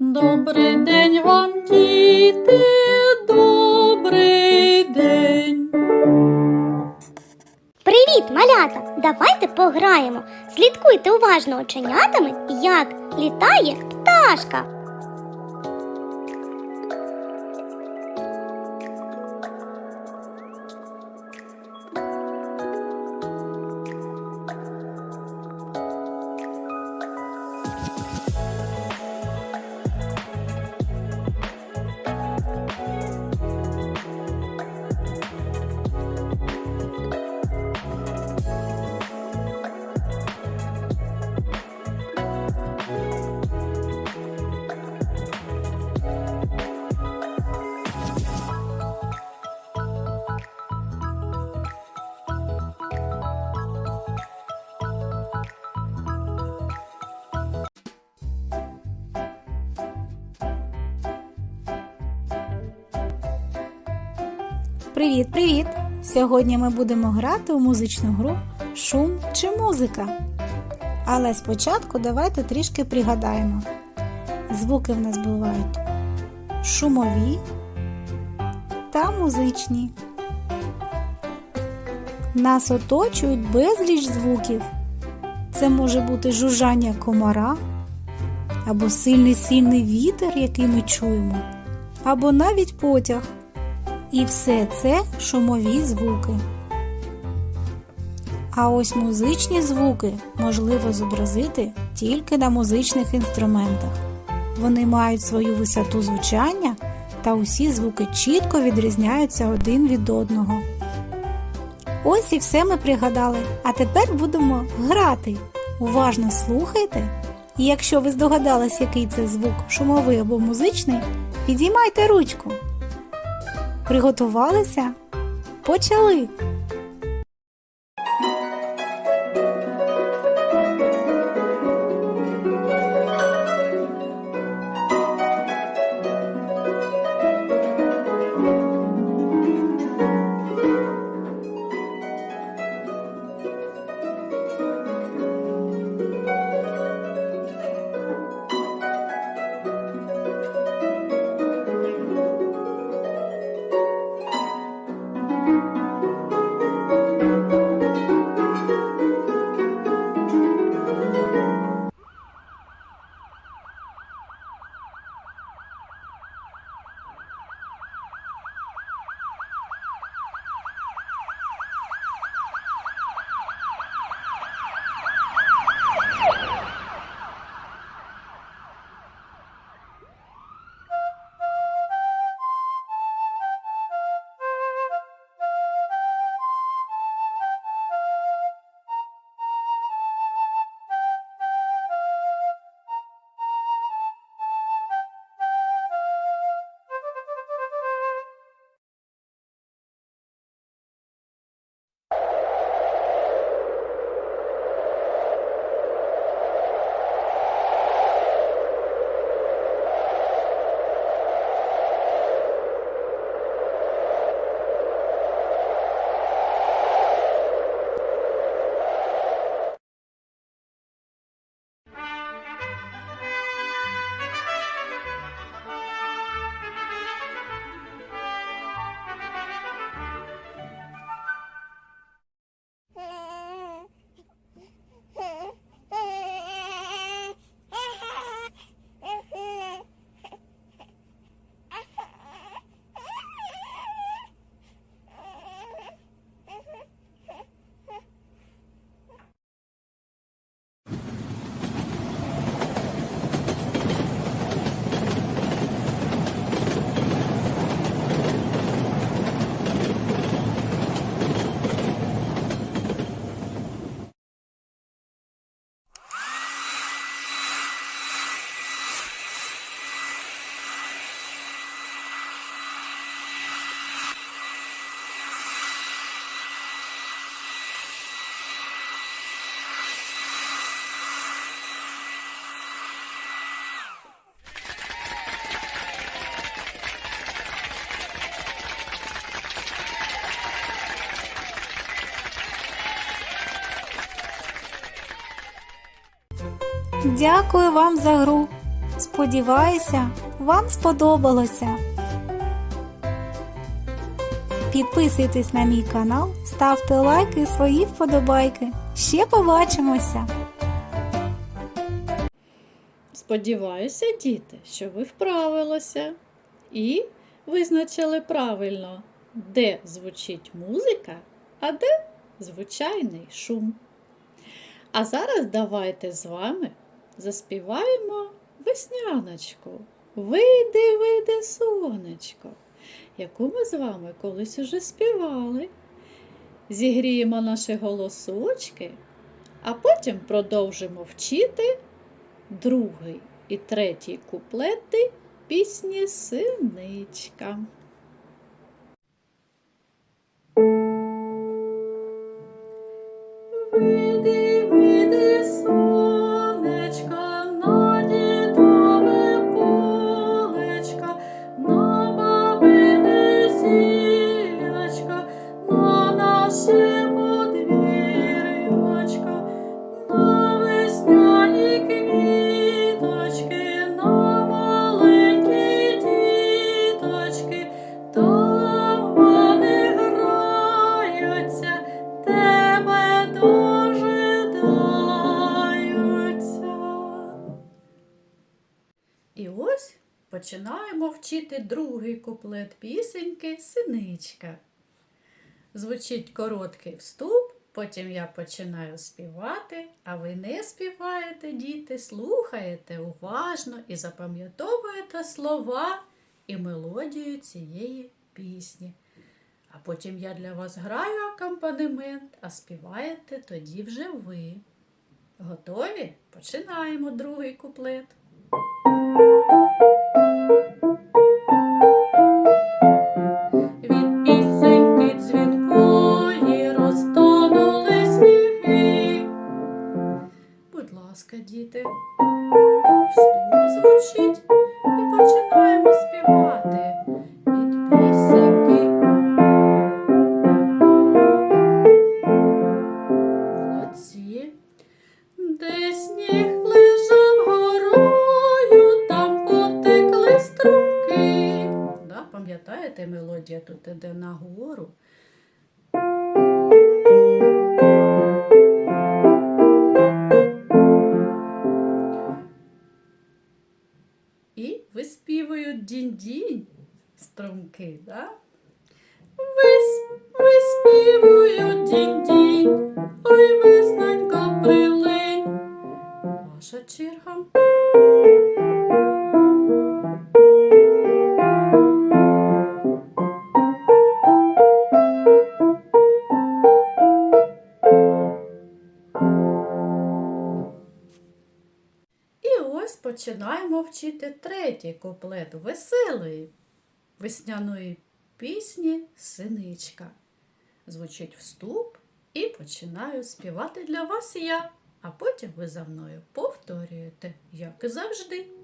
Добрий день вам, діти, добрий день. Привіт, малята! Давайте пограємо. Слідкуйте уважно оченятами, як літає пташка. Привіт, привіт! Сьогодні ми будемо грати у музичну гру Шум чи музика. Але спочатку давайте трішки пригадаємо. Звуки в нас бувають шумові та музичні. Нас оточують безліч звуків. Це може бути жужжання комара, або сильний сильний вітер, який ми чуємо, або навіть потяг. І все це шумові звуки. А ось музичні звуки можливо зобразити тільки на музичних інструментах. Вони мають свою висоту звучання, та усі звуки чітко відрізняються один від одного. Ось і все ми пригадали. А тепер будемо грати. Уважно слухайте. І якщо ви здогадались, який це звук шумовий або музичний, підіймайте ручку. Приготувалися? Почали! Дякую вам за гру. Сподіваюся, вам сподобалося. Підписуйтесь на мій канал, ставте лайки і свої вподобайки. Ще побачимося! Сподіваюся, діти, що ви вправилися і визначили правильно, де звучить музика, а де звичайний шум. А зараз давайте з вами заспіваємо весняночку. Вийди, вийди, сонечко, яку ми з вами колись уже співали. Зігріємо наші голосочки, а потім продовжимо вчити другий і третій куплети пісні Синичка. Куплет пісеньки Синичка. Звучить короткий вступ, потім я починаю співати, а ви не співаєте, діти, слухаєте уважно і запам'ятовуєте слова і мелодію цієї пісні. А потім я для вас граю акомпанемент, а співаєте тоді вже ви. Готові? Починаємо другий куплет. Ласка, вступ звучить. І починаємо співати да? Вис, виспівують дінь-дінь, ой, веснонько прилинь. Ваша черга. І ось починаємо вчити третій куплет веселої весняної пісні Синичка. Звучить вступ і починаю співати для вас я, а потім ви за мною повторюєте, як і завжди.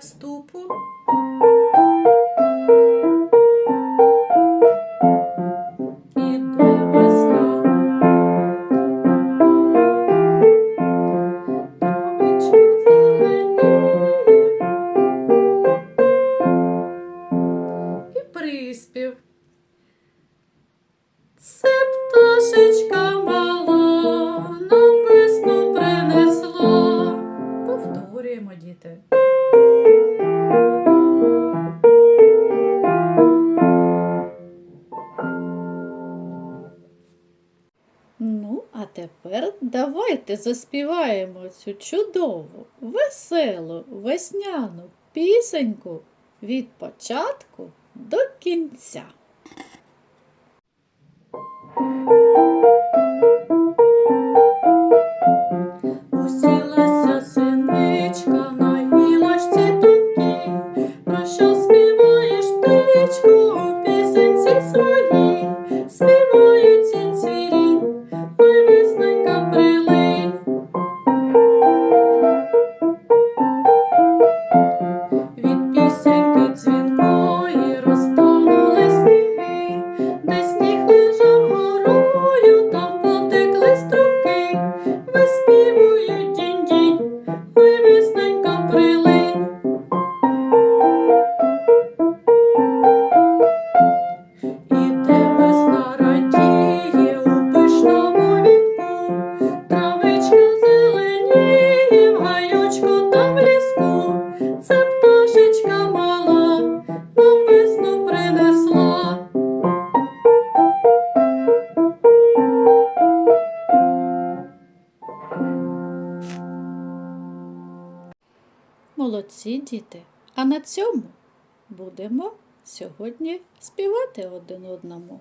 Вступу. Давайте заспіваємо цю чудову, веселу, весняну пісеньку від початку до кінця. Молодці, діти. А на цьому будемо сьогодні співати один одному.